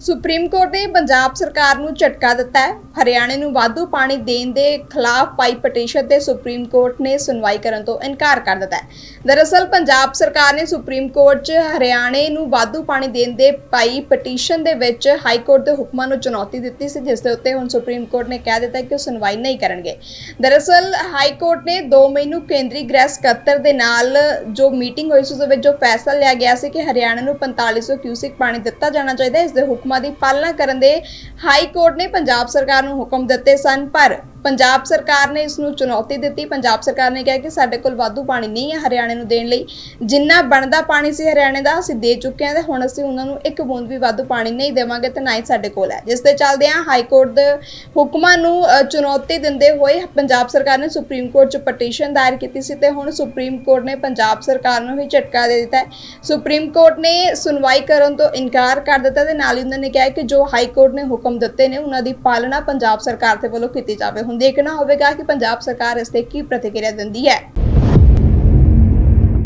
Supreme court ਨੇ ਪੰਜਾਬ ਸਰਕਾਰ ਨੂੰ ਝਟਕਾ ਦਿੱਤਾ ਹੈ। ਹਰਿਆਣੇ ਨੂੰ ਵਾਧੂ ਪਾਣੀ ਦੇਣ ਦੇ ਖਿਲਾਫ ਪਾਈ ਪਟੀਸ਼ਨ ਤੇ ਸੁਪਰੀਮ ਕੋਰਟ ਨੇ ਸੁਣਵਾਈ ਕਰਨ ਤੋਂ ਇਨਕਾਰ ਕਰ ਦਿੱਤਾ ਹੈ। ਦਰਅਸਲ, ਪੰਜਾਬ ਸਰਕਾਰ ਨੇ ਸੁਪਰੀਮ ਕੋਰਟ 'ਚ ਹਰਿਆਣੇ ਨੂੰ ਵਾਧੂ ਪਾਣੀ ਦੇਣ ਦੇ ਪਾਈ ਪਟੀਸ਼ਨ ਦੇ ਵਿੱਚ ਹਾਈ ਕੋਰਟ ਦੇ ਹੁਕਮਾਂ ਨੂੰ ਚੁਣੌਤੀ ਦਿੱਤੀ ਸੀ, ਜਿਸ ਦੇ ਉੱਤੇ ਹੁਣ ਸੁਪਰੀਮ ਕੋਰਟ ਨੇ ਕਹਿ ਦਿੱਤਾ ਕਿ ਉਹ ਸੁਣਵਾਈ ਨਹੀਂ ਕਰਨਗੇ। ਦਰਅਸਲ, ਹਾਈ ਕੋਰਟ ਨੇ 2 ਮਈ ਨੂੰ ਕੇਂਦਰੀ ਗ੍ਰਹਿ ਸਕੱਤਰ ਦੇ ਨਾਲ ਜੋ ਮੀਟਿੰਗ ਹੋਈ ਸੀ, ਉਸ ਵਿੱਚ ਜੋ ਫੈਸਲਾ ਲਿਆ ਗਿਆ ਸੀ ਕਿ ਹਰਿਆਣਾ ਨੂੰ 4500 ਕਿਊਸਿਕ ਪਾਣੀ ਦਿੱਤਾ ਜਾਣਾ ਚਾਹੀਦਾ ਇਸ ਦੇ ਹੁਕਮਾਂ ਦੀ ਪਾਲਣਾ ਕਰਨ ਦੇ ਹਾਈ ਕੋਰਟ ਨੇ ਪੰਜਾਬ ਸਰਕਾਰ ਨੂੰ ਹੁਕਮ ਦਿੱਤੇ ਸਨ ਪਰ ਪੰਜਾਬ ਸਰਕਾਰ ਨੇ ਇਸ ਨੂੰ ਚੁਣੌਤੀ ਦਿੱਤੀ। ਪੰਜਾਬ ਸਰਕਾਰ ਨੇ ਕਿਹਾ ਕਿ ਸਾਡੇ ਕੋਲ ਵਾਧੂ ਪਾਣੀ ਨਹੀਂ ਹੈ ਹਰਿਆਣੇ ਨੂੰ ਦੇਣ ਲਈ। ਜਿੰਨਾ ਬਣਦਾ ਪਾਣੀ ਸੀ ਹਰਿਆਣੇ ਦਾ, ਅਸੀਂ ਦੇ ਚੁੱਕੇ ਹਾਂ ਤੇ ਹੁਣ ਅਸੀਂ ਉਹਨਾਂ ਨੂੰ ਇੱਕ ਬੂੰਦ ਵੀ ਵਾਧੂ ਪਾਣੀ ਨਹੀਂ ਦੇਵਾਂਗੇ ਤੇ ਨਾ ਹੀ ਸਾਡੇ ਕੋਲ ਹੈ। ਜਿਸ ਦੇ ਚੱਲਦਿਆਂ ਹਾਈ ਕੋਰਟ ਦੇ ਹੁਕਮਾਂ ਨੂੰ ਚੁਣੌਤੀ ਦਿੰਦੇ ਹੋਏ ਪੰਜਾਬ ਸਰਕਾਰ ਨੇ ਸੁਪਰੀਮ ਕੋਰਟ 'ਚ ਪਟੀਸ਼ਨ ਦਾਇਰ ਕੀਤੀ ਸੀ ਤੇ ਹੁਣ ਸੁਪਰੀਮ ਕੋਰਟ ਨੇ ਪੰਜਾਬ ਸਰਕਾਰ ਨੂੰ ਹੀ ਝਟਕਾ ਦੇ ਦਿੱਤਾ ਸੁਪਰੀਮ ਕੋਰਟ ਨੇ ਸੁਣਵਾਈ ਕਰਨ ਤੋਂ ਇਨਕਾਰ ਕਰ ਦਿੱਤਾ ਤੇ ਨਾਲ ਹੀ ਉਹਨਾਂ ਨੇ ਕਿਹਾ ਕਿ ਜੋ ਹਾਈ ਕੋਰਟ ਨੇ ਹੁਕਮ ਦਿੱਤੇ ਨੇ, ਉਹਨਾਂ ਦੀ ਪਾਲਣਾ ਪੰਜਾਬ ਸਰਕਾਰ ਦੇ ਵੱਲੋਂ ਕੀਤੀ ਜਾਵੇ। ਹੁਣ ਦੇਖਣਾ ਹੋਵੇਗਾ ਕਿ ਪੰਜਾਬ ਸਰਕਾਰ ਇਸ ਤੇ ਕੀ ਪ੍ਰਤੀਕਿਰਿਆ ਦਿੰਦੀ ਹੈ।